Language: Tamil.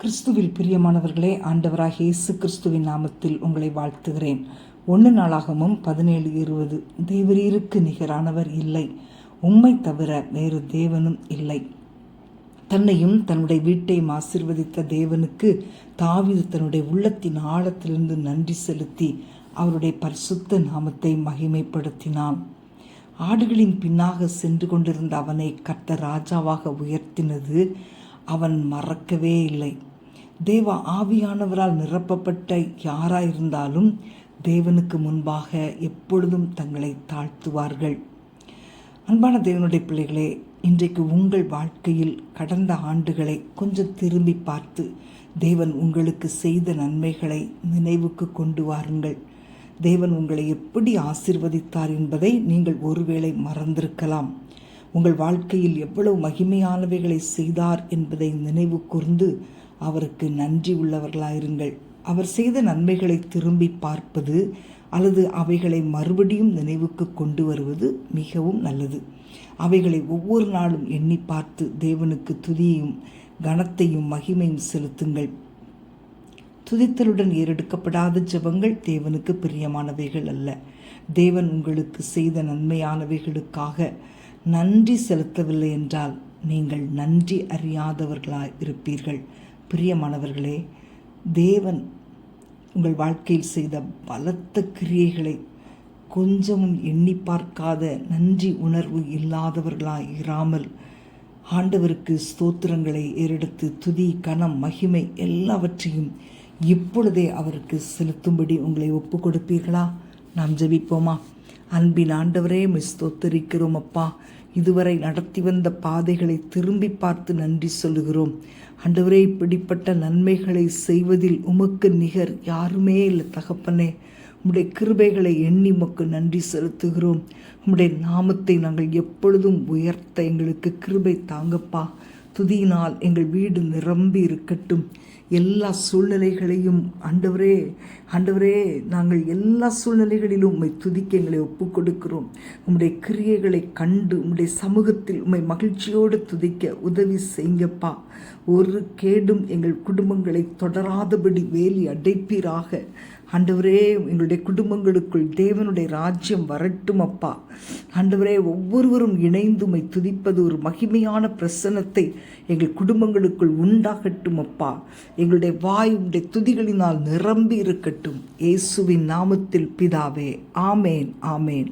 கிறிஸ்துவில் பிரியமானவர்களே ஆண்டவராக இயேசு கிறிஸ்துவின் நாமத்தில் உங்களை வாழ்த்துகிறேன். ஒன்று நாளாகமும் பதினேழு இருபது தேவரீருக்கு நிகரானவர் இல்லை. உம்மை தவிர வேறு தேவனும் இல்லை. தன்னையும் தன்னுடைய வீட்டையும் ஆசிர்வதித்த தேவனுக்கு தாவிது தன்னுடைய உள்ளத்தின் ஆழத்திலிருந்து நன்றி செலுத்தி அவருடைய பரிசுத்த நாமத்தை மகிமைப்படுத்தினான். ஆடுகளின் பின்னாக சென்று கொண்டிருந்த அவனை கர்த்த ராஜாவாக உயர்த்தினது அவன் மறக்கவே இல்லை. தேவ ஆவியானவரால் நிரப்பப்பட்ட யாராயிருந்தாலும் தேவனுக்கு முன்பாக எப்பொழுதும் தங்களை தாழ்த்துவார்கள். அன்பான தேவனுடைய பிள்ளைகளே இன்றைக்கு உங்கள் வாழ்க்கையில் கடந்த ஆண்டுகளை கொஞ்சம் திரும்பி பார்த்து தேவன் உங்களுக்கு செய்த நன்மைகளை நினைவுக்கு கொண்டு வாருங்கள். தேவன் உங்களை எப்படி ஆசிர்வதித்தார் என்பதை நீங்கள் ஒருவேளை மறந்திருக்கலாம். உங்கள் வாழ்க்கையில் எவ்வளவு மகிமையானவைகளை செய்தார் என்பதை நினைவு கூர்ந்து அவருக்கு நன்றி உள்ளவர்களாயிருங்கள். அவர் செய்த நன்மைகளை திரும்பி பார்ப்பது அல்லது அவைகளை மறுபடியும் நினைவுக்கு கொண்டு வருவது மிகவும் நல்லது. அவைகளை ஒவ்வொரு நாளும் எண்ணி பார்த்து தேவனுக்கு துதியையும் கனத்தையும் மகிமையும் செலுத்துங்கள். துதித்தலுடன் ஏறெடுக்கப்படாத ஜெபங்கள் தேவனுக்கு பிரியமானவைகள் அல்ல. தேவன் உங்களுக்கு செய்த நன்மையானவைகளுக்காக நன்றி செலுத்தவில்லை என்றால் நீங்கள் நன்றி அறியாதவர்களாய் இருப்பீர்கள். பிரியமானவர்களே தேவன் உங்கள் வாழ்க்கையில் செய்த பலத்த கிரியைகளை கொஞ்சமும் எண்ணி பார்க்காத நன்றி உணர்வு இல்லாதவர்களாய் இராமல் ஆண்டவருக்கு ஸ்தோத்திரங்களை ஏறெடுத்து துதி கணம் மகிமை எல்லாவற்றையும் இப்பொழுதே அவருக்கு செலுத்தும்படி உங்களை ஒப்பு கொடுப்பீர்களா நாம் ஜபிப்போமா? அன்பின் ஆண்டவரே மிஸ் தோத்தரிக்கிறோம் அப்பா. இதுவரை நடத்தி வந்த பாதைகளை திரும்பி பார்த்து நன்றி சொல்லுகிறோம். அண்டவரே இப்படிப்பட்ட நன்மைகளை செய்வதில் உமக்கு நிகர் யாருமே இல்லை தகப்பனே. உம்முடைய கிருபைகளை எண்ணி உமக்கு நன்றி செலுத்துகிறோம். உம்முடைய நாமத்தை நாங்கள் எப்பொழுதும் உயர்த்த எங்களுக்கு கிருபை தாங்கப்பா. துதியினால் எங்கள் வீடு நிரம்பி இருக்கட்டும். எல்லா சூழ்நிலைகளையும் ஆண்டவரே ஆண்டவரே நாங்கள் எல்லா சூழ்நிலைகளிலும் உம்மை துதிக்க எங்களை ஒப்புக்கொடுக்கிறோம் உம்முடைய கிரியைகளை கண்டு உம்முடைய சமூகத்தில் உம்மை மகிழ்ச்சியோடு துதிக்க உதவி செய்யுங்கப்பா. ஒரு கேடும் எங்கள் குடும்பங்களை தொடராதபடி வேலி அடைப்பீராக. ஆண்டவரே எங்களுடைய குடும்பங்களுக்குள் தேவனுடைய ராஜ்யம் வரட்டும் அப்பா. ஆண்டவரே ஒவ்வொருவரும் இணைந்து உம்மை துதிப்பது ஒரு மகிமையான பிரசனத்தை எங்கள் குடும்பங்களுக்குள் உண்டாகட்டும் அப்பா. எங்களுடைய வாய் உடைய துதிகளினால் நிரம்பி இருக்கட்டும் இயேசுவின் நாமத்தில் பிதாவே. ஆமேன் ஆமேன்.